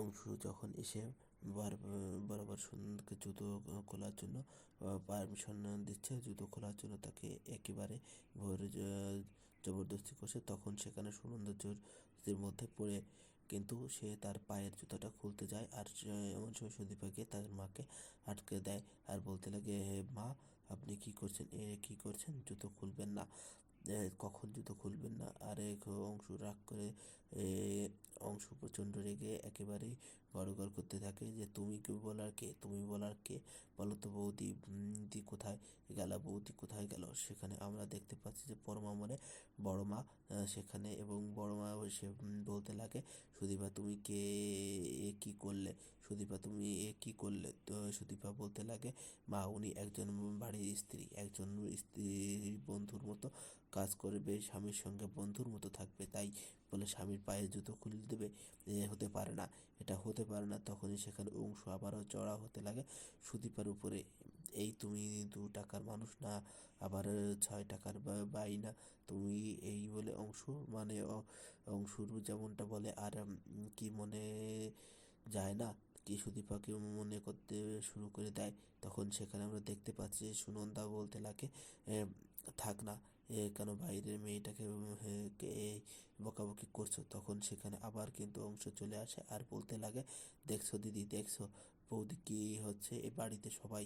অংশু যখন এসে বার, বরাবর সুন্দরকে জুতো খোলার জন্য পারমিশন দিচ্ছে, জুতো খোলার জন্য তাকে একেবারে ভোরে জবরদস্তি করছে। তখন সেখানে সুনন্দর মধ্যে পড়ে কিন্তু সে তার পায়ের জুতোটা খুলতে যায় আর এমন সময় সুদীপা গিয়ে তার মাকে আটকে দেয় আর বলতে লাগে মা, আপনি কি করছেন? এ কি করছেন? জুতো খুলবেন না। কখন জুতো খুলবেন না? আর এক অংশ রাগ করে অংশ প্রচণ্ড রেগে একেবারেই গড়গড় করতে থাকে যে, তুমি কেউ বলার কে? তুমি বলার কে? বলো তো বৌদি দি কোথায় গেল? বৌদি কোথায় গেল? সেখানে আমরা দেখতে পাচ্ছি যে, পরমা মানে বড় মা সেখানে এবং বড় মা সে বলতে লাগে, সুদীপা, তুমি কে? এ কী করলে? সুদীপা, তুমি এ কী করলে? তো সুদীপা বলতে লাগে, মা, উনি একজন বাড়ির স্ত্রী, একজন স্ত্রীর বন্ধুর মতো কাজ করবে, স্বামীর সঙ্গে বন্ধুর মতো থাকবে, তাই বলে স্বামীর পায়ে জুতো খুলে দেবে হতে পারে না, এটা হতে পারে না। তখনই সেখানে অংশ আবারও চড়া হতে লাগে। সুদীপার উপরে, এই তুমি দু টাকার মানুষ না, আবার ছয় টাকার বাই না, তুমি এই বলে অংশ? মানে অংশুর যেমনটা বলে, আর কি মনে যায় না? কি সুদীপাকে মনে করতে শুরু করে দেয়? তখন সেখানে আমরা দেখতে পাচ্ছি সুনন্দা বলতে লাগে থাক না এ কেন বাইরের মেয়েটাকে বকাবকি করছ? তখন সেখানে আবার কিন্তু অংশ চলে আসে আর বলতে লাগে, দেখছ দিদি, দেখছ বৌদি কি হচ্ছে? এ বাড়িতে সবাই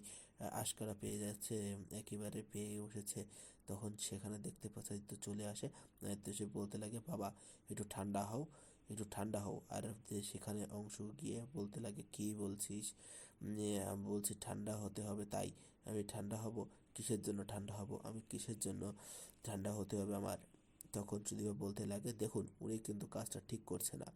আশকারা পেয়ে যাচ্ছে, একেবারে পেয়ে উঠেছে। তখন সেখানে দেখতে পাচ্ছি চলে আসে তো সে বলতে লাগে, বাবা, একটু ঠান্ডা হও, একটু ঠান্ডা হও। আর সেখানে অংশ গিয়ে বলতে লাগে, কি বলছিস? বলছি, ঠান্ডা হতে হবে, তাই আমি ঠান্ডা হব। কিসের জন্য ঠান্ডা হব? আমি কিসের জন্য ঠান্ডা হতে হবে আমার? তখন সুদীপা বলতে লাগে, দেখুন, উনি কিন্তু কাজটা ঠিক করছে না।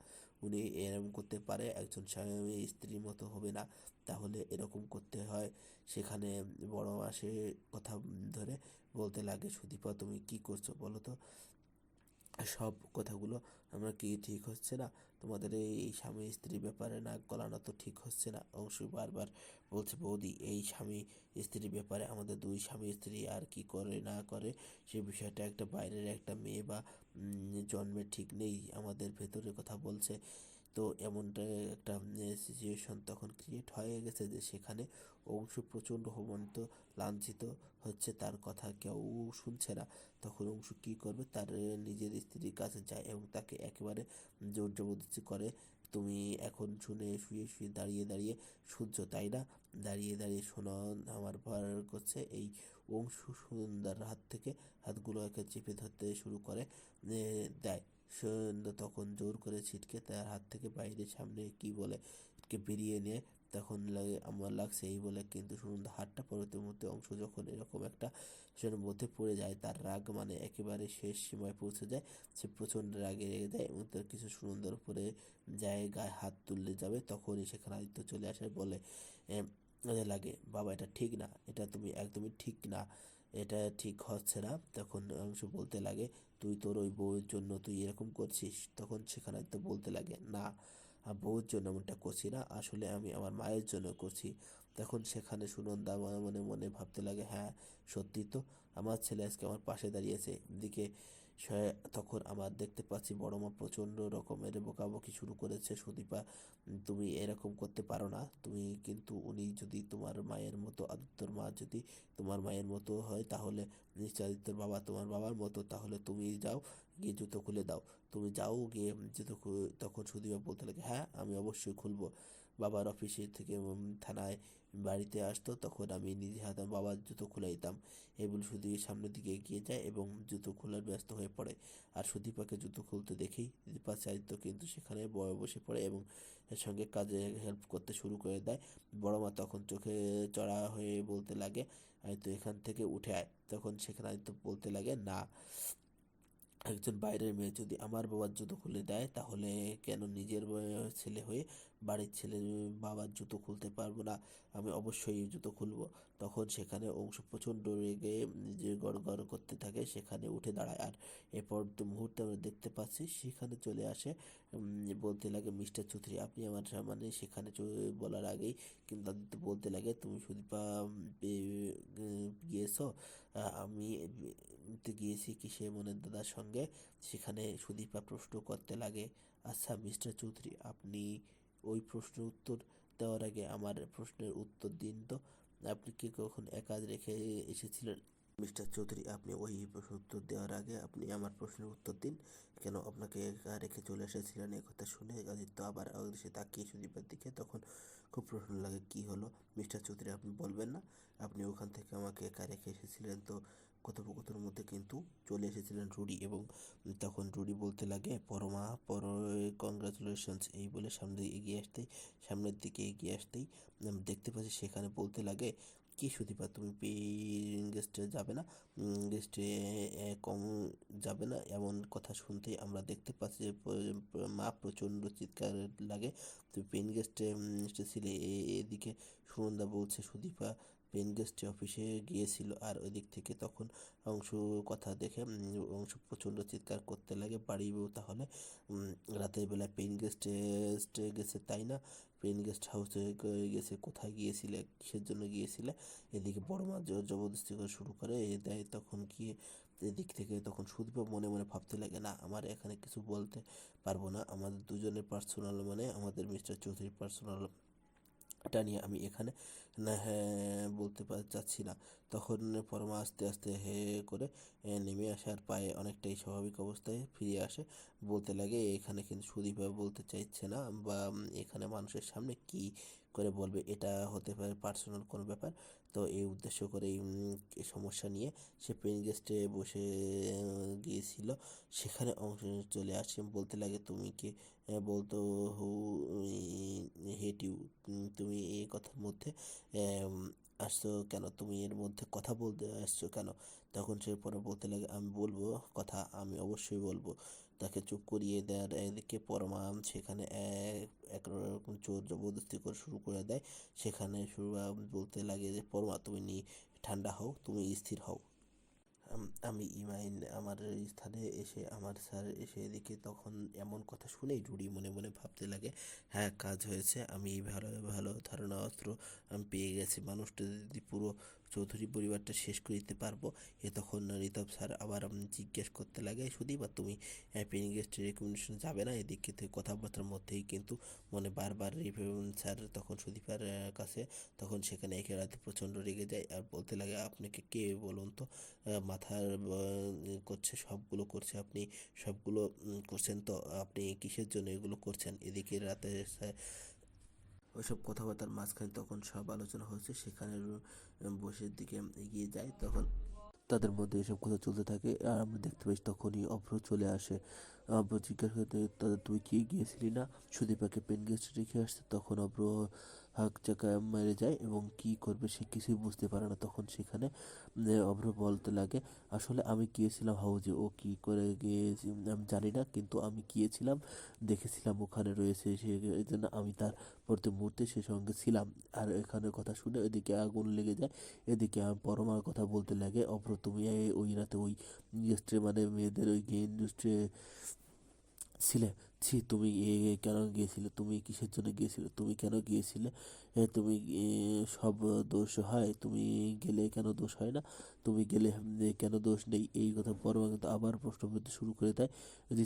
উনি এরকম করতে পারে, একজন স্বামী স্ত্রীর মতো হবে না। তাহলে এরকম করতে হয়। সেখানে বড় মাসে কথা ধরে বলতে লাগে, সুদীপা, তুমি কি করছ বলো তো? সব কথাগুলো আমরা কি ঠিক হচ্ছে না? তোমাদের এই স্বামী স্ত্রী ব্যাপারে নাক গলানো তো ঠিক হচ্ছে না। অংশু বারবার বলছে, বৌদি, এই স্বামী স্ত্রীর ব্যাপারে আমাদের দুই স্বামী স্ত্রী আর কি করে না করে? সে বিষয়টা একটা বাইরের একটা মেয়ে বা জন্মের ঠিক নেই। আমাদের ভেতরের কথা বলছে তো এমনটা একটা সিচুয়েশন তখন ক্রিয়েট হয়ে গেছে যে সেখানে অংশ প্রচণ্ড হোমন্ত লাঞ্ছিত হচ্ছে তার কথা কেউ শুনছে না। তখন অংশ কী করবে? তার নিজের স্ত্রীর কাছে যায় এবং তাকে একেবারে জোর জবরদস্তি করে, তুমি এখন শুনে শুয়ে শুয়ে দাঁড়িয়ে দাঁড়িয়ে শুনছ, তাই না? দাঁড়িয়ে দাঁড়িয়ে শোনা, আমার ভর করছে। এই অংশু সুন্দর হাত থেকে হাতগুলো একে চেপে ধরতে শুরু করে দেয়। তখন জোর করে ছিটকে তার হাত থেকে বাইরে সামনে কি বলে কে বেরিয়ে নিয়ে তখন লাগে, আমার লাগছে এই বলে। কিন্তু সুনন্দা হাতটা পরবর্তী মধ্যে অংশ যখন এরকম একটা সেটার মধ্যে পড়ে যায়, তার রাগ মানে একেবারে শেষ সীমায় পৌঁছে যায়, সে প্রচণ্ড রাগে রেগে যায় এবং তার কিছু সুনন্দার উপরে যায়, গায়ে হাত তুললে যাবে, তখনই সেখানে আদিত্য চলে আসে, বলে লাগে, বাবা, এটা ঠিক না, এটা তুমি একদমই ঠিক না। এটা ঠিক হচ্ছে না। তখন অংশ বলতে লাগে, তুই তোর ওই বউয়ের জন্য তুই এরকম করছিস? তখন সেখানে তো বলতে লাগে, না বউয়ের জন্য এমনটা করছি না। আসলে আমি আমার মায়ের জন্য করছি। তখন সেখানে সুনন্দা মনে মনে ভাবতে লাগে হ্যাঁ সত্যি তো, আমার ছেলে আজকে আমার পাশে দাঁড়িয়েছে। এদিকে তখন আমার দেখতে পাচ্ছি বড় মা প্রচণ্ড রকমের বকাবকি শুরু করেছে। সুদীপা, তুমি এরকম করতে পারো না। তুমি কিন্তু উনি যদি তোমার মায়ের মতো, আদিত্যর মা যদি তোমার মায়ের মতো হয়, তাহলে নিশ্চয় আদিত্যর বাবা তোমার বাবার মতো। তাহলে তুমি যাও, গিয়ে জুতো খুলে দাও। তুমি যাও গিয়ে জুতো তখন সুদীপা বলতে লাগে হ্যাঁ আমি অবশ্যই খুলবো। বাবার অফিসে থেকে থানায় বাড়িতে আসতো। তখন আমি নিজে হাতে বাবার জুতো খুলে দিতাম। এগুলো শুধু সামনের দিকে এগিয়ে যায় এবং জুতো খোলার ব্যস্ত হয়ে পড়ে। আর সুদীপাকে জুতো খুলতে দেখেই দীপা চারিত্র কিন্তু সেখানে বয়ে বসে পড়ে এবং এর সঙ্গে কাজে হেল্প করতে শুরু করে দেয়। বড় মা তখন চোখে চড়া হয়ে বলতে লাগে তো এখান থেকে উঠে আয়। তখন সেখানে আদিত্য বলতে লাগে, না, একজন বাইরের মেয়ে যদি আমার বাবার জুতো খুলে দেয়, তাহলে কেন নিজের ছেলে হয়ে বাড়ির ছেলে, বাবার জুতো খুলতে পারব না, আমি অবশ্যই জুতো খুলবো। তখন সেখানে অংশ প্রচণ্ড রেগে যে গড় গড় করতে থাকে, সেখানে উঠে দাঁড়ায়। আর এরপর মুহূর্তে আমরা দেখতে পাচ্ছি, সেখানে চলে আসে বলতে লাগে, মিস্টার চৌধুরী, আপনি আমার মানে সেখানে বলার আগেই কিন্তু বলতে লাগে, তুমি সুদীপা গিয়েছো? আমি গিয়েছি কিসে মনের দাদার সঙ্গে? সেখানে সুদীপা প্রশ্ন করতে লাগে আচ্ছা মিস্টার চৌধুরী, আপনি ওই প্রশ্নের উত্তর দেওয়ার আগে আমার প্রশ্নের উত্তর দিন তো। আপনি কি কখন একা রেখে এসেছিলেন? মিস্টার চৌধুরী, আপনি ওই উত্তর দেওয়ার আগে আপনি আমার প্রশ্নের উত্তর দিন। কেন আপনাকে একা রেখে চলে এসেছিলেন? এ কথা শুনে আদিত্য আবার সে তাকিয়ে সুদীপের দিকে। তখন খুব প্রশ্ন লাগে, কি হলো? মিস্টার চৌধুরী, আপনি বলবেন না? আপনি ওখান থেকে আমাকে একা রেখে এসেছিলেন তো কথোপকথনের মধ্যে কিন্তু চলে এসেছিলেন রুডি এবং তখন রুডি বলতে লাগে, পরমা, পর কংগ্রাচুলেশনস এই বলে সামনে এগিয়ে আসতেই, সামনের দিকে এগিয়ে আসতেই দেখতে পাচ্ছি সেখানে বলতে লাগে, কি সুদীপা, তুমি গেস্টে যাবে না? গেস্টে কম যাবে না? এমন কথা শুনতেই আমরা দেখতে পাচ্ছি যে মা প্রচণ্ড চিৎকার লাগে। তুমি পেন গেস্টে ছিলে এদিকে সুনন্দা বলছে, সুদীপা পেন গেস্টে অফিসে গিয়েছিল আর ওই দিক থেকে তখন অংশ কথা দেখে অংশ প্রচণ্ড চিৎকার করতে লাগে, বাড়ি বউ তাহলে রাতের বেলা পেন গেস্টে গেছে, তাই না? পেন গেস্ট হাউসে গেছে, কোথায় গিয়েছিলে? কিসের জন্য গিয়েছিলে? এদিকে বড় মা জবরদস্তি করে শুরু করে, এ দেয় তখন গিয়ে এদিক থেকে তখন সুদীপ মনে মনে ভাবতে লাগে, না, আমার এখানে কিছু বলতে পারব না। আমাদের দুজনের পার্সোনাল মানে আমাদের মিস্টার চৌধুরীর পার্সোনাল এটা নিয়ে আমি এখানে হ্যাঁ বলতে চাচ্ছি না। তখন পরমা আস্তে আস্তে, হে করে নেমে আসে আর পায়ে অনেকটাই স্বাভাবিক অবস্থায় ফিরে আসে। বলতে লাগে, এখানে কিন্তু সুদীপ বলতে চাইছে না বা এখানে মানুষের সামনে কি করে বলবে? এটা হতে পারে পার্সোনাল কোনো ব্যাপার। তো এই উদ্দেশ্য করে এই সমস্যা নিয়ে সে পেন গেস্টে বসে গিয়েছিল। সেখানে অংশ চলে আসে। বলতে লাগে, তুমি কি? বলতো হু হেট ইউ। তুমি এই কথার মধ্যে আসছো কেন? তুমি এর মধ্যে কথা বলতে আসছো কেন? তখন সে পরে বলতে লাগে, আমি বলব কথা, আমি অবশ্যই বলব। তাকে চুপ করিয়ে দেওয়ার এদিকে পরমা, সেখানে এক একরকম চোর জবরদস্তি করে শুরু করে দেয়। সেখানে শুরু বলতে লাগে যে, পরমা, তুমি ঠান্ডা হও, তুমি স্থির হও। আমি ইমাইন, আমার স্থানে এসে, আমার স্যার এসে এদিকে তখন এমন কথা শুনেই রুডি মনে মনে ভাবতে লাগে হ্যাঁ কাজ হয়েছে, আমি ভালো ভালো ধারণা, অস্ত্র, আমি, পেয়ে গেছি। মানুষটা যদি পুরো চৌধুরী পরিবারটা শেষ করে দিতে পারব। এ তখন ঋতব স্যার আবার জিজ্ঞেস করতে লাগে শুধু বা তুমি পেন গেস্টের রেকমেন্ডেশন যাবে না? এদিকে থেকে কথাবার্তার মধ্যেই কিন্তু মনে বারবার স্যার, তখন সুদীপার কাছে, তখন সেখানে একে রাতে প্রচণ্ড রেগে যায় আর বলতে লাগে, আপনাকে কে বলুন তো? মাথার করছে, সবগুলো করছে আপনি, সবগুলো করছেন তো? আপনি কিসের জন্য এগুলো করছেন? এদিকে রাতে ওইসব কথাবার্তার মাঝখানে তখন সব আলোচনা হচ্ছে, সেখানে বসে বসের দিকে এগিয়ে যায়, তখন তাদের মধ্যে এসব কথা চলতে থাকে, আর আমরা দেখতে পাই তখনই অভ্র চলে আসে। অভ্র জিজ্ঞাসা করতে তাদের তুই কি গিয়েছিলি না? সুদীপাকে পেন গেস্ট রেখে আসছে। তখন অভ্র হাঁক চাকায় মেরে যায় এবং কি করবে সে কিছুই বুঝতে পারে না। তখন সেখানে অভ্র বলতে লাগে, আসলে আমি গিয়েছিলাম হাউজে। ও কি করে গিয়েছি আমি জানি না, কিন্তু আমি গিয়েছিলাম, দেখেছিলাম ওখানে রয়েছে সে জন্য আমি তার প্রতি মুহূর্তে সে সঙ্গে ছিলাম। আর এখানে কথা শুনে এদিকে আগুন লেগে যায়। এদিকে আমি, পরমার কথা বলতে লাগে অভ্র তুমি ওই রাতে ওই ইন্ডাস্ট্রি মানে মেয়েদের ওই গে ইন্ডাস্ট্রি ছিলে? ছি তুমি এ এ কেন গিয়েছিলে? তুমি কিসের জন্য গিয়েছিলে? তুমি কেন গিয়েছিলে? তুমি সব দোষ হয়, তুমি গেলে কেন দোষ হয় না? তুমি গেলে কেন দোষ নেই? এই কথা পরমা কিন্তু আবার প্রশ্ন করতে শুরু করে দেয়।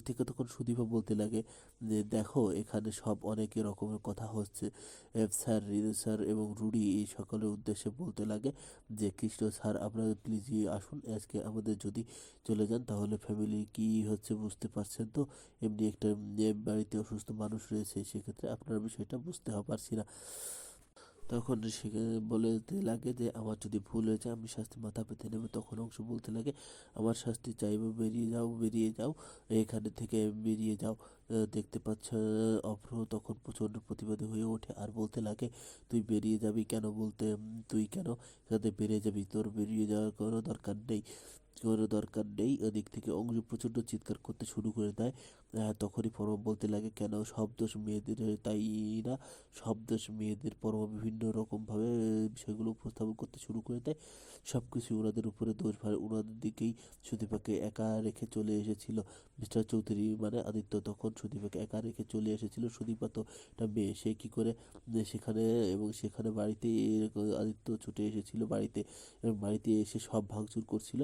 থেকে তখন সুদীপা বলতে লাগে, যে দেখো, এখানে সব অনেক রকমের কথা হচ্ছে। স্যার রিদু স্যার এবং রুডি এই সকলের উদ্দেশ্যে বলতে লাগে যে, কৃষ্ণ স্যার, আপনারা প্লিজ আসুন, আজকে আমাদের যদি চলে যান, তাহলে ফ্যামিলি কি হচ্ছে বুঝতে পারছেন তো? এমনি একটা বাড়িতে অসুস্থ মানুষ রয়েছে, সেক্ষেত্রে আপনার বিষয়টা বুঝতে পারছি না। তখন সে বলতে লাগে যে, আমার যদি ভুল হয়েছে, আমি শাস্তি মাথা পেতে নেব। তখন অংশ বলতে লাগে, আমার শাস্তি চাইব, বেরিয়ে যাও বেরিয়ে যাও, এখানে থেকে বেরিয়ে যাও। দেখতে পাচ্ছ অভ্র তখন প্রচণ্ড প্রতিবাদী হয়ে ওঠে আর বলতে লাগে, তুই বেরিয়ে যাবি কেন? বলতে তুই কেন যাতে বেরিয়ে যাবি? তোর বেরিয়ে যাওয়ার কোনো দরকার নেই। কোনো দরকার নেই। ওদিক থেকে অংশ প্রচণ্ড চিৎকার করতে শুরু করে দেয়। তখনই পরম বলতে লাগে, কেন? সব দোষ মেয়েদের, তাই না? সব দোষ মেয়েদের। পরম বিভিন্ন রকমভাবে বিষয়গুলো উপস্থাপন করতে শুরু করে দেয়। সব কিছু ওনাদের উপরে দোষ ভারে। ওনাদের দিকেই সুদীপাকে একা রেখে চলে এসেছিল মিস্টার চৌধুরী। মানে আদিত্য তখন সুদীপাকে একা রেখে চলে এসেছিল। সুদীপা তো একটা মেয়ে, সে কী করে সেখানে এবং সেখানে বাড়িতে আদিত্য ছুটে এসেছিল বাড়িতে বাড়িতে এসে সব ভাঙচুর করছিল।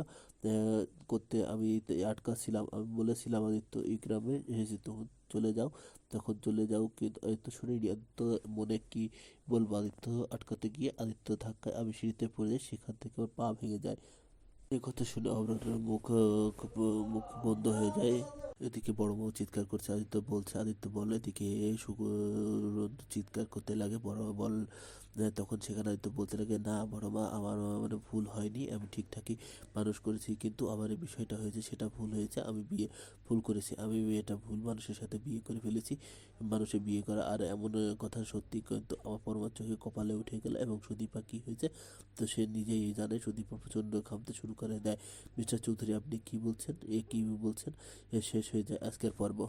করতে আমি আটকাছিলাম আমি বলেছিলাম, আদিত্য, এই গ্রামে এসেছি তখন চলে যাও, তখন চলে যাও কিন্তু আদিত্য শুনিনি আদিত্য মনে কি বলব? আদিত্য আটকাতে গিয়ে আদিত্য ধাক্কায় আমি সিঁড়িতে পড়ে যাই সেখান থেকে ওর পা ভেঙে যায়। এই কথা শুনে অমরানের মুখ মুখ বন্ধ হয়ে যায়। এদিকে বড় বউ চিৎকার করছে, আদিত্য বলছে, আদিত্য বলে, এদিকে সুগর চিৎকার করতে লাগে, বড় বল তখন সেখানে হয়তো বলতে লাগে, না, বড় মা আমার মানে ভুল হয়নি, আমি ঠিকঠাকই মানুষ করেছি, কিন্তু আমার এই বিষয়টা হয়েছে, সেটা ভুল হয়েছে, আমি বিয়ে ভুল করেছি, আমি এটা ভুল মানুষের সাথে বিয়ে করে ফেলেছি, মানুষের বিয়ে করা, আর এমন কথা সত্যি কিন্তু আমার পরমার চোখে কপালে উঠে গেল, এবং সুদীপা কী হয়েছে, তো সে নিজেই জানে, সুদীপা প্রচণ্ড ঘামতে শুরু করে দেয়, মিস্টার চৌধুরী, আপনি কি বলছেন? এ কি বলছেন? এ শেষ হয়ে যায় আজকের পর্ব।